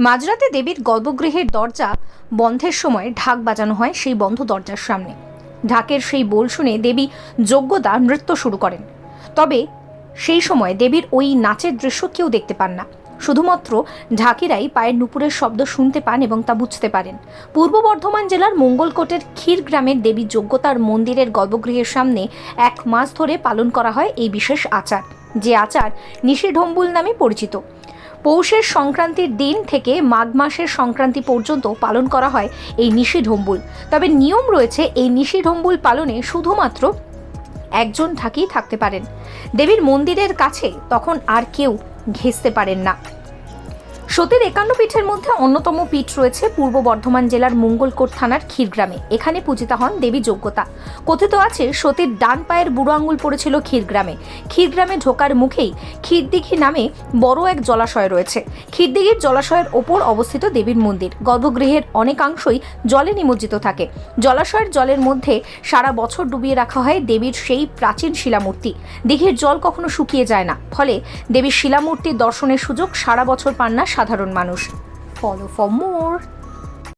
মাঝরাতে দেবীর গর্ভগৃহের দরজা বন্ধের সময় ঢাক বাজানো হয় সেই বন্ধ দরজার সামনে। ঢাকের সেই বোল শুনে দেবী যোগ্যতা নৃত্য শুরু করেন। তবে সেই সময় দেবীর ওই নাচের দৃশ্য কেউ দেখতে পান না। শুধুমাত্র ঢাকিরাই পায়ের নুপুরের শব্দ শুনতে পান এবং তা বুঝতে পারেন। পূর্ব বর্ধমান জেলার মঙ্গলকোটের ক্ষীর গ্রামের দেবী যোগ্যতার মন্দিরের গর্ভগৃহের সামনে এক মাস ধরে পালন করা হয় এই বিশেষ আচার। যে আচার নিষিঢম্বুল নামে পরিচিত। পৌষের সংক্রান্তির দিন থেকে মাঘ মাসের সংক্রান্তি পর্যন্ত পালন করা হয় এই নিষিঢম্বুল তবে নিয়ম রয়েছে এই নিষিঢম্বুল পালনে শুধুমাত্র একজন ঢাকি থাকতে পারেন। দেবীর মন্দিরের কাছে তখন আর কেউ ঘেঁচতে পারেন না। সতীর একান্ন পীঠের মধ্যে অন্যতম পীঠ রয়েছে পূর্ব বর্ধমান জেলার মঙ্গলকোট থানার ক্ষীরগ্রামে। এখানে পূজিতা হন দেবী যোগ্যতা। কথিত আছে, সতীর ডান পায়ের বুড়ো আঙুল পড়েছিল ক্ষীরগ্রামে। ক্ষীরগ্রামে ঢোকার মুখেই ক্ষীরদিঘি নামে বড় এক জলাশয় রয়েছে। ক্ষীরদিঘির জলাশয়ের ওপর অবস্থিত দেবীর মন্দির। গর্ভগৃহের অনেকাংশই জলে নিমজ্জিত থাকে। জলাশয়ের জলের মধ্যে সারা বছর ডুবিয়ে রাখা হয় দেবীর সেই প্রাচীন শিলামূর্তি। দিঘির জল কখনো শুকিয়ে যায় না। ফলে দেবীর শিলামূর্তির দর্শনের সুযোগ সারা বছর পান না সাধারণ মানুষ। Follow for more